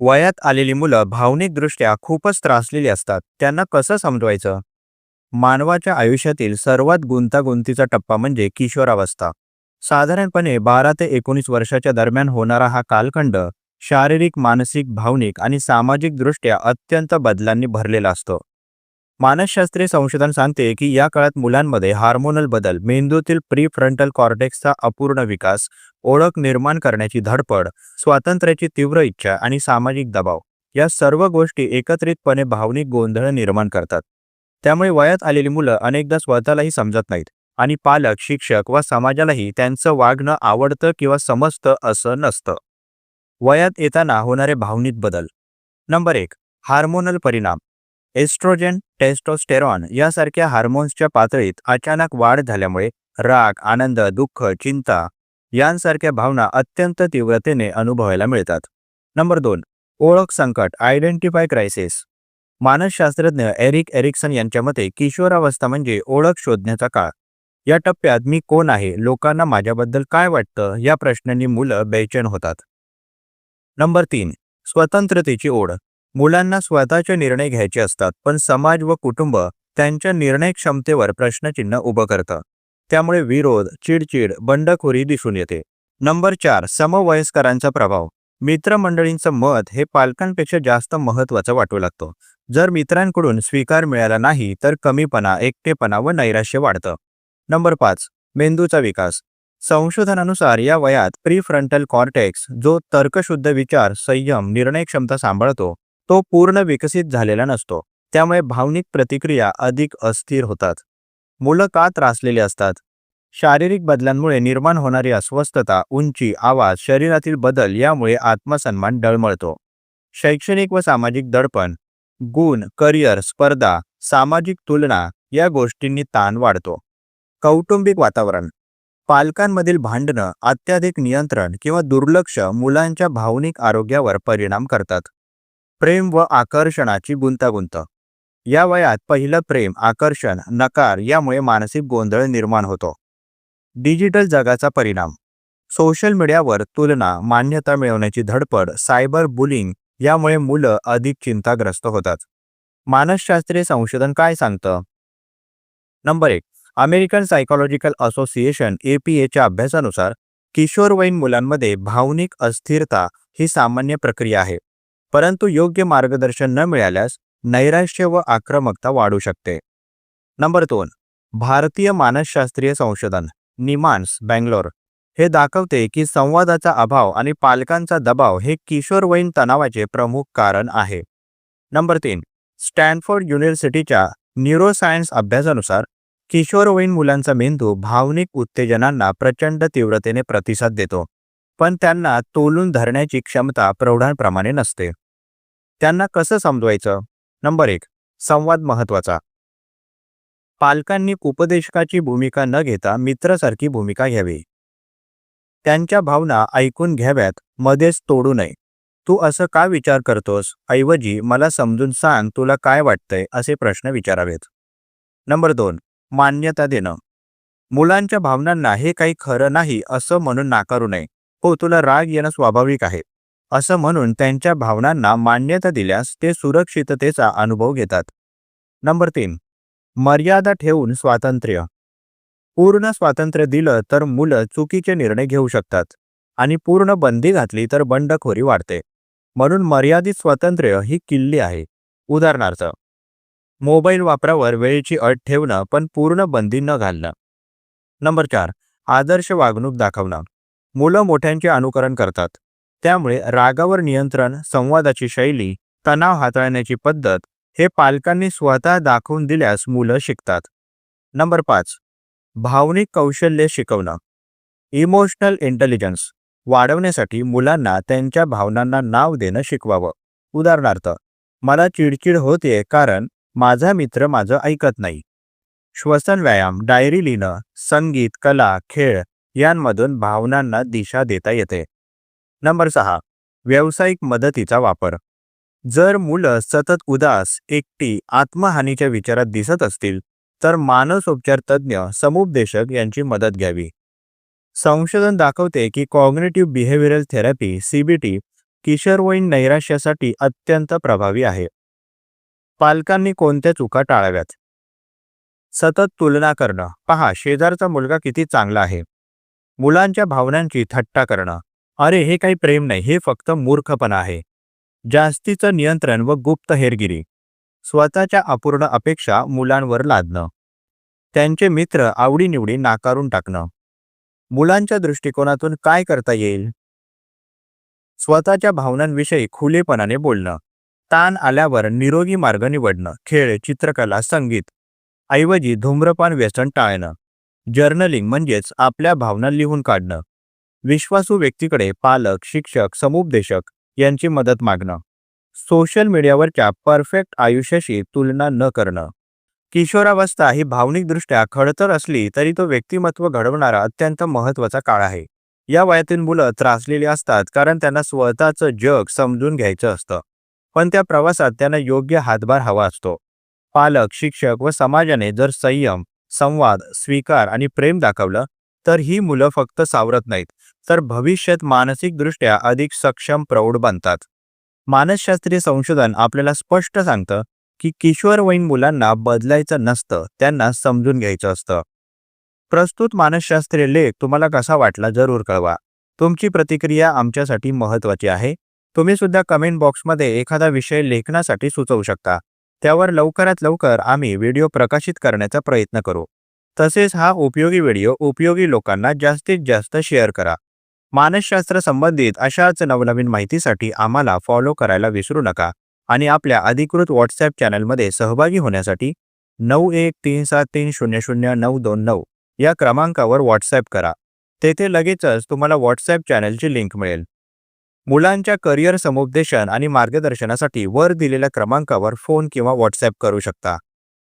वयात आलेली मुलं भावनिकदृष्ट्या खूपच त्रासलेली असतात. त्यांना कसं समजवायचं? मानवाच्या आयुष्यातील सर्वात गुंतागुंतीचा टप्पा म्हणजे किशोरावस्था. साधारणपणे बारा ते एकोणीस वर्षाच्या दरम्यान होणारा हा कालखंड शारीरिक मानसिक भावनिक आणि सामाजिकदृष्ट्या अत्यंत बदलांनी भरलेला असतो. मानसशास्त्रीय संशोधन सांगते की या काळात मुलांमध्ये हार्मोनल बदल मेंदूतील प्री फ्रंटल कॉर्टेक्सचा अपूर्ण विकास ओळख निर्माण करण्याची धडपड स्वातंत्र्याची तीव्र इच्छा आणि सामाजिक दबाव या सर्व गोष्टी एकत्रितपणे भावनिक गोंधळ निर्माण करतात. त्यामुळे वयात आलेली मुलं अनेकदा स्वतःलाही समजत नाहीत आणि पालक शिक्षक व समाजालाही त्यांचं वागणं आवडतं किंवा समजतं असं नसतं. वयात येताना होणारे भावनिक बदल. नंबर एक हार्मोनल परिणाम. एस्ट्रोजन टेस्टोस्टेरॉन यासारख्या हार्मोन्सच्या पातळीत अचानक वाढ झाल्यामुळे राग आनंद दुःख चिंता यांसारख्या भावना अत्यंत तीव्रतेने अनुभवायला मिळतात. नंबर दोन ओळख संकट आयडेंटिफाय क्रायसिस. मानसशास्त्रज्ञ एरिक एरिक्सन यांच्या मते किशोरावस्था म्हणजे ओळख शोधण्याचा काळ. या टप्प्यात मी कोण आहे लोकांना माझ्याबद्दल काय वाटतं या प्रश्नांनी मुलं बेचैन होतात. नंबर तीन स्वतंत्रतेची ओढ. मुलांना स्वतःचे निर्णय घ्यायचे असतात पण समाज व कुटुंब त्यांच्या निर्णय क्षमतेवर प्रश्नचिन्ह उभं करतं. त्यामुळे विरोध चिडचिड बंडखोरी दिसून येते. नंबर चार समवयस्करांचा प्रभाव. मित्रमंडळींचं मत हे पालकांपेक्षा जास्त महत्त्वाचं वाटू लागतं. जर मित्रांकडून स्वीकार मिळाला नाही तर कमीपणा एकटेपणा व नैराश्य वाढतं. नंबर पाच मेंदूचा विकास. संशोधनानुसार या वयात प्रीफ्रंटल कॉर्टेक्स जो तर्कशुद्ध विचार संयम निर्णय क्षमता सांभाळतो तो पूर्ण विकसित झालेला नसतो. त्यामुळे भावनिक प्रतिक्रिया अधिक अस्थिर होतात. मुलं का त्रासलेली असतात? शारीरिक बदलांमुळे निर्माण होणारी अस्वस्थता उंची आवाज शरीरातील बदल यामुळे आत्मसन्मान डळमळतो. शैक्षणिक व सामाजिक दडपण गुण करिअर स्पर्धा सामाजिक तुलना या गोष्टींनी ताण वाढतो. कौटुंबिक वातावरण पालकांमधील भांडणं अत्याधिक नियंत्रण किंवा दुर्लक्ष मुलांच्या भावनिक आरोग्यावर परिणाम करतात. प्रेम व आकर्षणाची गुंतागुंत. या वयात पहिलं प्रेम आकर्षण नकार यामुळे मानसिक गोंधळ निर्माण होतो. डिजिटल जगाचा परिणाम. सोशल मीडियावर तुलना मान्यता मिळवण्याची धडपड सायबर बुलिंग यामुळे मुलं अधिक चिंताग्रस्त होतात. मानसशास्त्रीय संशोधन काय सांगतं? नंबर एक. अमेरिकन सायकोलॉजिकल असोसिएशन एपीएच्या अभ्यासानुसार किशोरवयीन मुलांमध्ये भावनिक अस्थिरता ही सामान्य प्रक्रिया आहे. परंतु योग्य मार्गदर्शन न मिळाल्यास नैराश्य व आक्रमकता वाढू शकते. नंबर दोन. भारतीय मानसशास्त्रीय संशोधन निमान्स बँगलोर. हे दाखवते की संवादाचा अभाव आणि पालकांचा दबाव हे किशोरवयीन तणावाचे प्रमुख कारण आहे. नंबर तीन. स्टॅनफोर्ड युनिव्हर्सिटीच्या न्यूरोसायन्स अभ्यासानुसार किशोरवयीन मुलांचा मेंदू भावनिक उत्तेजनांना प्रचंड तीव्रतेने प्रतिसाद देतो पण त्यांना तोलून धरण्याची क्षमता प्रौढांप्रमाणे नसते. त्यांना कसं समजवायचं? नंबर एक संवाद महत्त्वाचा पालकांनी उपदेशकाची भूमिका न घेता मित्रासारखी भूमिका घ्यावी. त्यांच्या भावना ऐकून घ्याव्यात मध्येच तोडू नये. तू असं का विचार करतोस? ऐवजी मला समजून सांग तुला काय वाटतंय? असे प्रश्न विचारावेत. नंबर दोन मान्यता देणं. मुलांच्या भावनांना हे काही खरं नाही असं म्हणून नाकारू नये. हो तुला राग येणं स्वाभाविक आहे. असं म्हणून त्यांच्या भावनांना मान्यता दिल्यास ते सुरक्षिततेचा अनुभव घेतात. नंबर तीन. मर्यादा ठेवून स्वातंत्र्य. पूर्ण स्वातंत्र्य दिलं तर मुलं चुकीचे निर्णय घेऊ शकतात आणि पूर्ण बंदी घातली तर बंडखोरी वाढते. म्हणून मर्यादित स्वातंत्र्य ही किल्ली आहे. उदाहरणार्थ मोबाईल वापरावर वेळेची अट ठेवणं पण पूर्ण बंदी न घालणं. नंबर चार. आदर्श वागणूक दाखवणं. मुलं मोठ्यांचे अनुकरण करतात. त्यामुळे रागावर नियंत्रण संवादाची शैली तणाव हाताळण्याची पद्धत हे पालकांनी स्वतः दाखवून दिल्यास मुलं शिकतात. नंबर पाच. भावनिक कौशल्य शिकवणं. इमोशनल इंटेलिजन्स वाढवण्यासाठी मुलांना त्यांच्या भावनांना नाव देणं शिकवावं. उदाहरणार्थ मला चिडचिड होते कारण माझा मित्र माझं ऐकत नाही. श्वसन व्यायाम डायरी लिहिणं संगीत कला खेळ यांमधून भावनांना दिशा देता येते. नंबर सहा व्यावसायिक मदतीचा वापर. जर मुलं सतत उदास एकटी आत्महानीच्या विचारात दिसत असतील तर मानसोपचार तज्ज्ञ समुपदेशक यांची मदत घ्यावी. संशोधन दाखवते की कॉग्नेटिव्ह बिहेव्हिअरल थेरपी सीबीटी किशोरवयीन नैराश्यासाठी अत्यंत प्रभावी आहे. पालकांनी कोणत्या चुका टाळाव्यात? सतत तुलना करणं. पहा शेजारचा मुलगा किती चांगला आहे. मुलांच्या भावनांची थट्टा करणं. अरे हे काही प्रेम नाही हे फक्त मूर्खपणा आहे. जास्तीचं नियंत्रण व गुप्त हेरगिरी. स्वतःच्या अपूर्ण अपेक्षा मुलांवर लादणं. त्यांचे मित्र आवडीनिवडी नाकारून टाकणं. मुलांच्या दृष्टिकोनातून काय करता येईल? स्वतःच्या भावनांविषयी खुलेपणाने बोलणं. ताण आल्यावर निरोगी मार्ग निवडणं. खेळ चित्रकला संगीत. ऐवजी धूम्रपान व्यसन टाळणं. जर्नलिंग म्हणजेच आपल्या भावना लिहून काढणं. विश्वासू व्यक्तीकडे पालक शिक्षक समुपदेशक यांची मदत मागणं. सोशल मीडियावरच्या परफेक्ट आयुष्याशी तुलना न करणं. किशोरावस्था ही भावनिकदृष्ट्या खडतर असली तरी तो व्यक्तिमत्व घडवणारा अत्यंत महत्त्वाचा काळ आहे. या वयातील मुलं त्रासलेली असतात कारण त्यांना स्वतःचं जग समजून घ्यायचं असतं. पण त्या प्रवासात त्यांना योग्य हातभार हवा असतो. पालक शिक्षक व समाजाने जर संयम संवाद स्वीकार आणि प्रेम दाखवलं तर ही मुलं फक्त सावरत नाहीत तर भविष्यात मानसिकदृष्ट्या अधिक सक्षम प्रौढ बनतात. मानसशास्त्रीय संशोधन आपल्याला स्पष्ट सांगतं की किशोरवयीन मुलांना बदलायचं नसतं त्यांना समजून घ्यायचं असतं. प्रस्तुत मानसशास्त्रीय लेख तुम्हाला कसा वाटला जरूर कळवा. तुमची प्रतिक्रिया आमच्यासाठी महत्त्वाची आहे. तुम्ही सुद्धा कमेंट बॉक्समध्ये एखादा विषय लेखनासाठी सुचवू शकता. त्यावर लवकरात लवकर आम्ही व्हिडिओ प्रकाशित करण्याचा प्रयत्न करू. तसेच हा उपयोगी व्हिडिओ उपयोगी लोकांना जास्तीत जास्त शेअर करा. मानसशास्त्र संबंधित अशाच नवनवीन माहितीसाठी आम्हाला फॉलो करायला विसरू नका आणि आपल्या अधिकृत व्हॉट्सॲप चॅनलमध्ये सहभागी होण्यासाठी नऊ एक तीन सात तीन शून्य शून्य नऊ दोन नऊ या क्रमांकावर व्हॉट्सॲप करा. तेथे लगेचच तुम्हाला व्हॉट्सॲप चॅनलची लिंक मिळेल. मुलांच्या करिअर समुपदेशन आणि मार्गदर्शनासाठी वर दिलेल्या क्रमांकावर फोन किंवा व्हॉट्सॲप करू शकता.